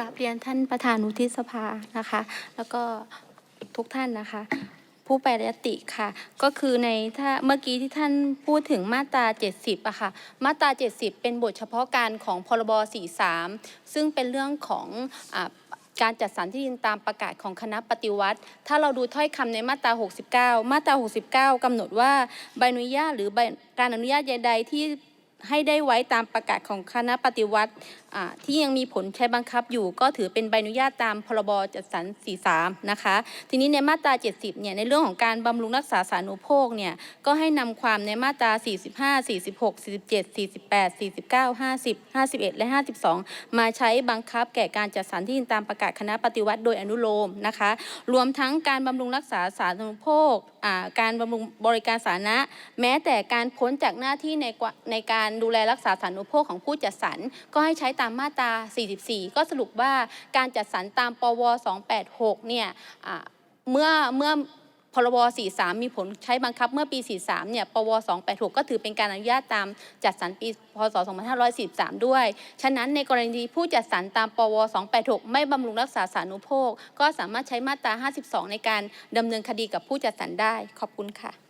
กราบเรียนท่านประธานวุฒิสภานะคะ แล้วก็ทุกท่านนะคะ ผู้แปรยติค่ะ ก็คือในถ้าเมื่อกี้ที่ท่านพูดถึงมาตรา 70อะค่ะ มาตรา 70 เป็นบทเฉพาะการของพรบ 43 ซึ่งเป็นเรื่องของอการจัดสรรที่ดินตามประกาศของคณะปฏิวัติ ถ้าเราดูถ้อยคำในมาตรา 69 มาตรา 69กำหนดว่าใบอนุญาตหรือการอนุญาตใดๆที่ ให้ได้ไว้ตามประกาศของคณะปฏิวัติที่ยังมีผลใช้บังคับอยู่ ก็ถือเป็นใบอนุญาตตามพรบจัดสรร43นะคะ ทีนี้ในมาตรา 70เนี่ยในเรื่องของการบำรุงรักษาสารณูปโภคเนี่ยก็ให้นำความในมาตรา 45 46 47 48 49 50 51 และ 52 มาใช้บังคับแก่การจัดสรรที่ดินตามประกาศคณะปฏิวัติโดยอนุโลมนะคะ รวมทั้งการบำรุงรักษาสาธารณูปโภคการบำรุงบริการสาธารณะแม้แต่การพ้นจากหน้าที่ในกว่าในการดูแลรักษาสารณูปโภคของผู้จัดสรรก็ให้ใช้ตามมาตรา 44 ก็สรุปว่าการจัดสรรตามปว 286 เนี่ยเมื่อเมื่อพรบ 43 มีผลใช้บังคับเมื่อปี 43 เนี่ย ปว 286 ก็ถือเป็นการอนุญาตตามจัดสรรปี พศ 2543 ด้วย ฉะนั้นในกรณีผู้จัดสรรตาม ปว 286 ไม่บำรุงรักษาสารณูปโภค ก็สามารถใช้มาตรา 52 ในการดำเนินคดีกับผู้จัดสรรได้ ขอบคุณค่ะ